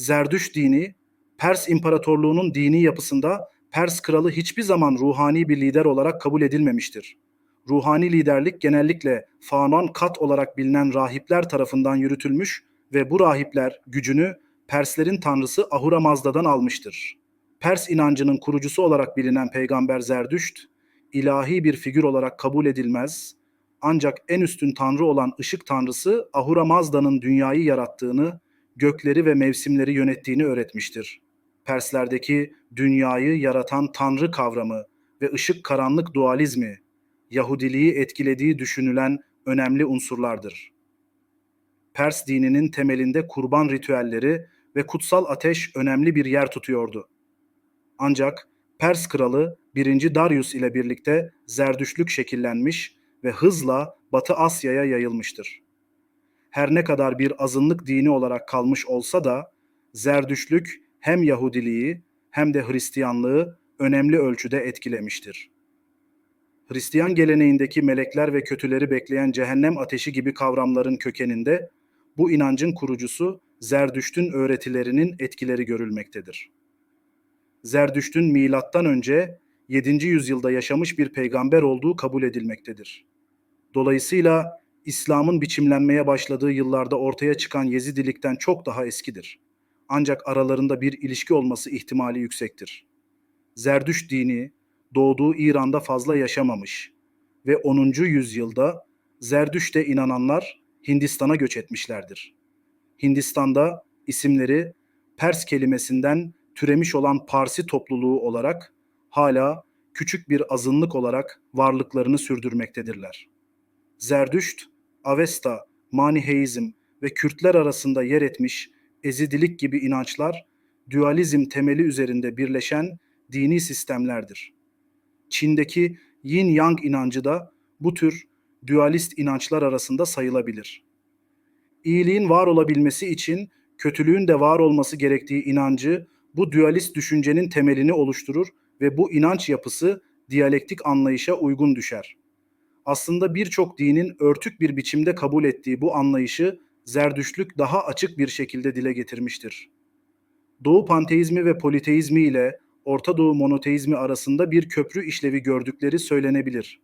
Zerdüşt dini, Pers İmparatorluğu'nun dini yapısında Pers kralı hiçbir zaman ruhani bir lider olarak kabul edilmemiştir. Ruhani liderlik genellikle Fanon Kat olarak bilinen rahipler tarafından yürütülmüş ve bu rahipler gücünü Perslerin tanrısı Ahura Mazda'dan almıştır. Pers inancının kurucusu olarak bilinen peygamber Zerdüşt, ilahi bir figür olarak kabul edilmez, ancak en üstün tanrı olan ışık tanrısı Ahura Mazda'nın dünyayı yarattığını, gökleri ve mevsimleri yönettiğini öğretmiştir. Perslerdeki dünyayı yaratan tanrı kavramı ve ışık karanlık dualizmi, Yahudiliği etkilediği düşünülen önemli unsurlardır. Pers dininin temelinde kurban ritüelleri ve kutsal ateş önemli bir yer tutuyordu. Ancak Pers kralı 1. Darius ile birlikte Zerdüştlük şekillenmiş ve hızla Batı Asya'ya yayılmıştır. Her ne kadar bir azınlık dini olarak kalmış olsa da Zerdüştlük hem Yahudiliği hem de Hristiyanlığı önemli ölçüde etkilemiştir. Hristiyan geleneğindeki melekler ve kötüleri bekleyen cehennem ateşi gibi kavramların kökeninde bu inancın kurucusu Zerdüşt'ün öğretilerinin etkileri görülmektedir. Zerdüşt'ün milattan önce 7. yüzyılda yaşamış bir peygamber olduğu kabul edilmektedir. Dolayısıyla İslam'ın biçimlenmeye başladığı yıllarda ortaya çıkan Yezidilikten çok daha eskidir. Ancak aralarında bir ilişki olması ihtimali yüksektir. Zerdüşt dini doğduğu İran'da fazla yaşamamış ve 10. yüzyılda Zerdüşt'e inananlar Hindistan'a göç etmişlerdir. Hindistan'da isimleri Pers kelimesinden türemiş olan Parsi topluluğu olarak hala küçük bir azınlık olarak varlıklarını sürdürmektedirler. Zerdüşt, Avesta, Maniheizm ve Kürtler arasında yer etmiş Ezidilik gibi inançlar, dualizm temeli üzerinde birleşen dini sistemlerdir. Çin'deki Yin Yang inancı da bu tür dualist inançlar arasında sayılabilir. İyiliğin var olabilmesi için kötülüğün de var olması gerektiği inancı bu dualist düşüncenin temelini oluşturur ve bu inanç yapısı diyalektik anlayışa uygun düşer. Aslında birçok dinin örtük bir biçimde kabul ettiği bu anlayışı Zerdüştlük daha açık bir şekilde dile getirmiştir. Doğu panteizmi ve politeizmi ile Orta Doğu monoteizmi arasında bir köprü işlevi gördükleri söylenebilir.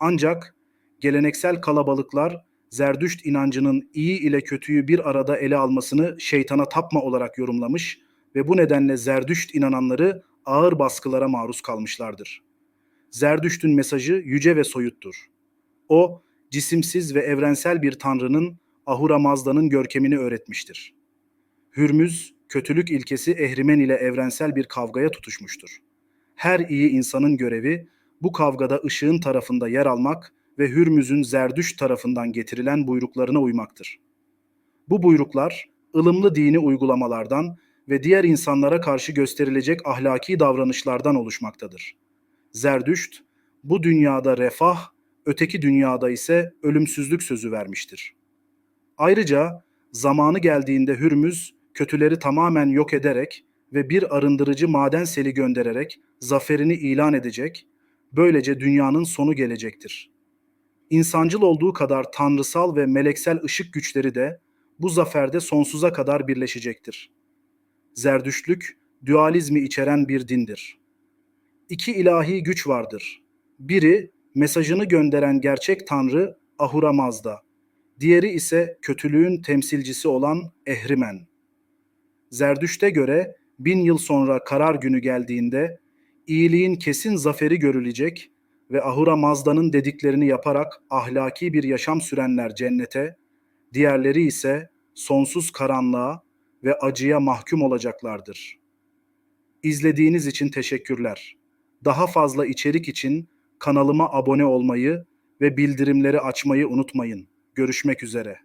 Ancak geleneksel kalabalıklar Zerdüşt inancının iyi ile kötüyü bir arada ele almasını şeytana tapma olarak yorumlamış ve bu nedenle Zerdüşt inananları ağır baskılara maruz kalmışlardır. Zerdüşt'ün mesajı yüce ve soyuttur. O, cisimsiz ve evrensel bir tanrının Ahura Mazda'nın görkemini öğretmiştir. Hürmüz, kötülük ilkesi Ehrimen ile evrensel bir kavgaya tutuşmuştur. Her iyi insanın görevi bu kavgada ışığın tarafında yer almak ve Hürmüz'ün Zerdüş tarafından getirilen buyruklarına uymaktır. Bu buyruklar ılımlı dini uygulamalardan ve diğer insanlara karşı gösterilecek ahlaki davranışlardan oluşmaktadır. Zerdüşt bu dünyada refah, öteki dünyada ise ölümsüzlük sözü vermiştir. Ayrıca zamanı geldiğinde Hürmüz kötüleri tamamen yok ederek ve bir arındırıcı maden seli göndererek zaferini ilan edecek, böylece dünyanın sonu gelecektir. İnsancıl olduğu kadar tanrısal ve meleksel ışık güçleri de bu zaferde sonsuza kadar birleşecektir. Zerdüştlük, dualizmi içeren bir dindir. İki ilahi güç vardır. Biri, mesajını gönderen gerçek tanrı Ahura Mazda. Diğeri ise kötülüğün temsilcisi olan Ehrimen. Zerdüşt'e göre bin yıl sonra karar günü geldiğinde iyiliğin kesin zaferi görülecek ve Ahura Mazda'nın dediklerini yaparak ahlaki bir yaşam sürenler cennete, diğerleri ise sonsuz karanlığa ve acıya mahkum olacaklardır. İzlediğiniz için teşekkürler. Daha fazla içerik için kanalıma abone olmayı ve bildirimleri açmayı unutmayın. Görüşmek üzere.